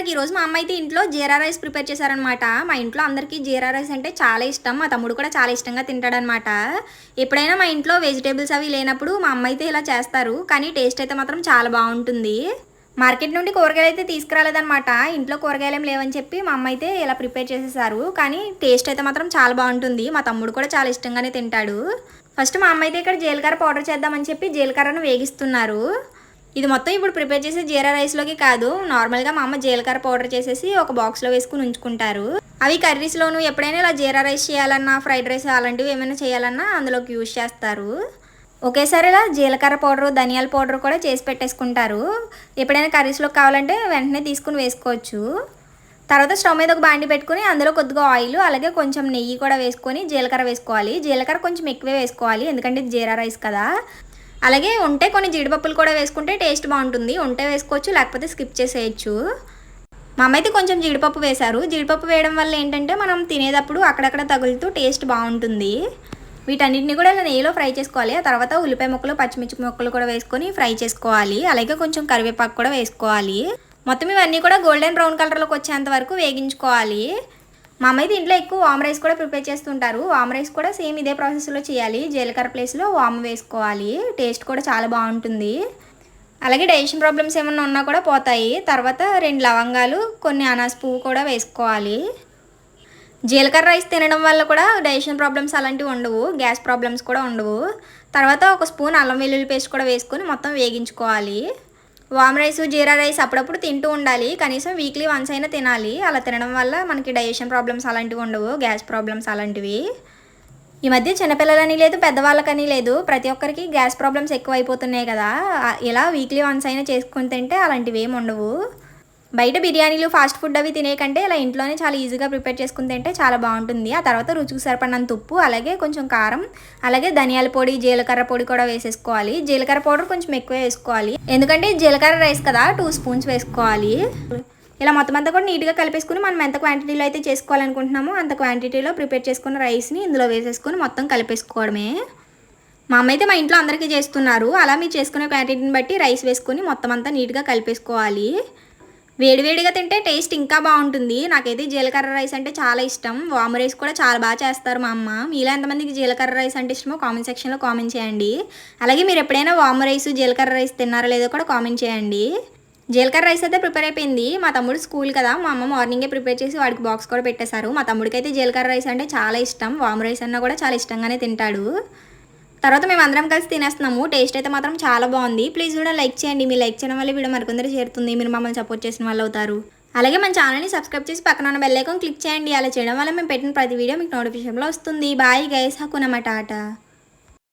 గారికి ఈరోజు మా అమ్మ అయితే ఇంట్లో జీరా రైస్ ప్రిపేర్ చేశారనమాట మా ఇంట్లో అందరికీ జీరా రైస్ అంటే చాలా ఇష్టం. మా తమ్ముడు కూడా చాలా ఇష్టంగా తింటాడనమాట ఎప్పుడైనా మా ఇంట్లో వెజిటేబుల్స్ అవి లేనప్పుడు మా అమ్మ అయితే ఇలా చేస్తారు. కానీ టేస్ట్ అయితే మాత్రం చాలా బాగుంటుంది. మార్కెట్ నుండి కూరగాయలు అయితే తీసుకురాలేదనమాట ఇంట్లో కూరగాయలు ఏం లేవని చెప్పి మా అమ్మ అయితే ఇలా ప్రిపేర్ చేసేసారు. కానీ టేస్ట్ అయితే మాత్రం చాలా బాగుంటుంది. మా తమ్ముడు కూడా చాలా ఇష్టంగానే తింటాడు. ఫస్ట్ మా అమ్మ అయితే ఇక్కడ జీలకర్ర పౌడర్ చేద్దామని చెప్పి జీలకర్రను వేగిస్తున్నారు. ఇది మొత్తం ఇప్పుడు ప్రిపేర్ చేసే జీరా రైస్లోకి కాదు. నార్మల్గా మా అమ్మ జీలకర్ర పౌడర్ చేసేసి ఒక బాక్స్లో వేసుకుని ఉంచుకుంటారు. అవి కర్రీస్లోను ఎప్పుడైనా ఇలా జీరా రైస్ చేయాలన్నా ఫ్రైడ్ రైస్ అలాంటివి ఏమైనా చేయాలన్నా అందులోకి యూజ్ చేస్తారు. ఒకేసారి ఇలా జీలకర్ర పౌడర్ ధనియాల పౌడర్ కూడా చేసి పెట్టేసుకుంటారు. ఎప్పుడైనా కర్రీస్లోకి కావాలంటే వెంటనే తీసుకుని వేసుకోవచ్చు. తర్వాత స్టవ్ మీద ఒక బాండి పెట్టుకుని అందులో కొద్దిగా ఆయిల్ అలాగే కొంచెం నెయ్యి కూడా వేసుకొని జీలకర్ర వేసుకోవాలి. జీలకర్ర కొంచెం ఎక్కువే వేసుకోవాలి ఎందుకంటే ఇది జీరా రైస్ కదా. అలాగే ఉంటే కొన్ని జీడిపప్పులు కూడా వేసుకుంటే టేస్ట్ బాగుంటుంది. ఉంటే వేసుకోవచ్చు లేకపోతే స్కిప్ చేసేయచ్చు. మా అమ్మ అయితే కొంచెం జీడిపప్పు వేశారు. జీడిపప్పు వేయడం వల్ల ఏంటంటే మనం తినేటప్పుడు అక్కడక్కడ తగులుతూ టేస్ట్ బాగుంటుంది. వీటన్నిటిని కూడా ఇలా నెయ్యిలో ఫ్రై చేసుకోవాలి. ఆ తర్వాత ఉల్లిపాయ ముక్కలు పచ్చిమిర్చి ముక్కలు కూడా వేసుకొని ఫ్రై చేసుకోవాలి. అలాగే కొంచెం కరివేపాకు కూడా వేసుకోవాలి. మొత్తం ఇవన్నీ కూడా గోల్డెన్ బ్రౌన్ కలర్లోకి వచ్చేంత వరకు వేగించుకోవాలి. మా అమ్మ ఇంట్లో ఎక్కువ వామ్ రైస్ కూడా ప్రిపేర్ చేస్తుంటారు. వామ్ రైస్ కూడా సేమ్ ఇదే ప్రాసెస్లో చేయాలి. జీలకర్ర ప్లేస్లో వామ్ వేసుకోవాలి. టేస్ట్ కూడా చాలా బాగుంటుంది. అలాగే డైజెషన్ ప్రాబ్లమ్స్ ఏమన్నా ఉన్నా కూడా పోతాయి. తర్వాత రెండు లవంగాలు కొన్ని అనాస పువ్వు కూడా వేసుకోవాలి. జీలకర్ర రైస్ తినడం వల్ల కూడా డైజెషన్ ప్రాబ్లమ్స్ అలాంటివి ఉండవు. గ్యాస్ ప్రాబ్లమ్స్ కూడా ఉండవు. తర్వాత ఒక స్పూన్ అల్లం వెల్లుల్లి పేస్ట్ కూడా వేసుకొని మొత్తం వేగించుకోవాలి. వామ్ రైస్ జీరా రైస్ అప్పుడప్పుడు తింటూ ఉండాలి. కనీసం వీక్లీ వన్స్ అయినా తినాలి. అలా తినడం వల్ల మనకి డైజెషన్ ప్రాబ్లమ్స్ అలాంటివి ఉండవు గ్యాస్ ప్రాబ్లమ్స్ అలాంటివి. ఈ మధ్య చిన్నపిల్లలని లేదు పెద్దవాళ్ళకని లేదు. ప్రతి ఒక్కరికి గ్యాస్ ప్రాబ్లమ్స్ ఎక్కువ అయిపోతున్నాయి కదా ఇలా వీక్లీ వన్స్ అయినా చేసుకుని తింటే అలాంటివి ఏమి ఉండవు. బయట బిర్యానీలు ఫాస్ట్ ఫుడ్ అవి తినే కంటే ఇలా ఇంట్లోనే చాలా ఈజీగా ప్రిపేర్ చేసుకుని తింటే చాలా బాగుంటుంది. ఆ తర్వాత రుచికి సరిపడినంత ఉప్పు అలాగే కొంచెం కారం అలాగే ధనియాల పొడి జీలకర్ర పొడి కూడా వేసేసుకోవాలి. జీలకర్ర పౌడర్ కొంచెం ఎక్కువ వేసుకోవాలి. ఎందుకంటే జీలకర్ర రైస్ కదా టూ స్పూన్స్ వేసుకోవాలి. ఇలా మొత్తం అంతా కూడా నీట్గా కలిపేసుకుని మనం ఎంత క్వాంటిటీలో అయితే చేసుకోవాలనుకుంటున్నామో అంత క్వాంటిటీలో ప్రిపేర్ చేసుకున్న రైస్ని ఇందులో వేసేసుకుని మొత్తం కలిపేసుకోవడమే. మా అమ్మ అయితే మా ఇంట్లో అందరికీ చేస్తున్నారు. అలా మీరు చేసుకునే క్వాంటిటీని బట్టి రైస్ వేసుకుని మొత్తం అంతా నీట్గా కలిపేసుకోవాలి. వేడివేడిగా తింటే టేస్ట్ ఇంకా బాగుంటుంది. నాకైతే జీలకర్ర రైస్ అంటే చాలా ఇష్టం. వాము రైస్ కూడా చాలా బాగా చేస్తారు మా అమ్మ. మీలో ఎంతమందికి జీలకర్ర రైస్ అంటే ఇష్టమో కామెంట్ సెక్షన్లో కామెంట్ చేయండి. అలాగే మీరు ఎప్పుడైనా వాము రైస్ జీలకర్ర రైస్ తిన్నారో లేదో కూడా కామెంట్ చేయండి. జీలకర్ర రైస్ అయితే ప్రిపేర్ అయిపోయింది. మా తమ్ముడు స్కూల్ కదా మా అమ్మ మార్నింగే ప్రిపేర్ చేసి వాడికి బాక్స్ కూడా పెట్టేశారు. మా తమ్ముడికి అయితే జీలకర్ర రైస్ అంటే చాలా ఇష్టం. వాము రైస్ అన్నా కూడా చాలా ఇష్టంగానే తింటాడు. తర్వాత మేము అందరం కలిసి తినేస్తున్నాము. టేస్ట్ అయితే మాత్రం చాలా బాగుంది. ప్లీజ్ కూడా లైక్ చేయండి. మీ లైక్ చేయడం వల్ల వీడియో మరికొందరు చేరుతుంది. మీరు మమ్మల్ని సపోర్ట్ చేసిన వాళ్ళు అవుతారు. అలాగే మన ఛానల్ని సబ్స్క్రైబ్ చేసి పక్కన ఉన్న బెల్ ఐకాన్ క్లిక్ చేయండి. అలా చేయడం వల్ల మేము పెట్టిన ప్రతి వీడియో మీకు నోటిఫికేషన్లో వస్తుంది. Bye guys. హక్కునమాట ఆట